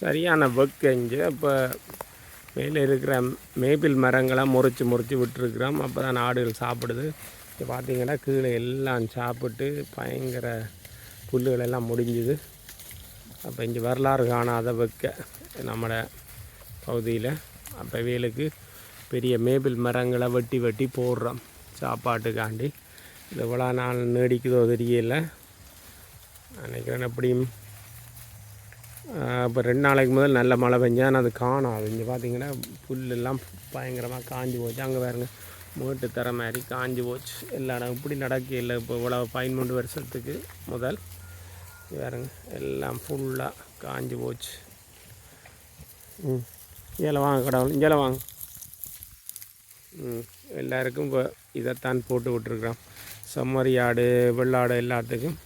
சரியான ஒர்க் இங்கே இப்போ மேலே இருக்கிற மேப்பிள் மரங்களை முறிச்சு முறிச்சு விட்டுருக்குறோம். அப்போ தான் ஆடுகள் சாப்பிடுது. இப்போ பார்த்திங்கன்னா கீழே எல்லாம் சாப்பிட்டு பயங்கர புல்லுகள் எல்லாம் முடிஞ்சுது. அப்போ இங்கே வரலாறு காணாத வெக்க நம்மட பகுதியில். அப்போ வேலுக்கு பெரிய மேபிள் மரங்களை வெட்டி வெட்டி போடுறோம். சாப்பாட்டுக்காண்டி. இது எவ்வளோ நாள் நீடிக்குதோ தெரியல. நினைக்கிறேன் எப்படியும் இப்போ ரெண்டு நாளைக்கு முதல் நல்ல மழை பெஞ்சால் அது காணாது. இங்கே பார்த்தீங்கன்னா புல்லெல்லாம் பயங்கரமாக காஞ்சி போச்சு. அங்கே பாருங்க மூட்டு தர மாதிரி காஞ்சி போச்சு. எல்லா இடம் இப்படி நடக்கையில் இப்போ இவ்வளோ பதிமூன்று வருஷத்துக்கு முதல் வேறுங்க பாருங்க எல்லாம் ஃபுல்லாக காஞ்சி போச்சு. ம் இங்கே வாங்க கடவுள் இங்கே வாங்க. ம் எல்லாருக்கும் இப்போ இதைத்தான் போட்டு விட்ருக்குறோம் செம்மறி ஆடு வெள்ளாடு எல்லாத்துக்கும்.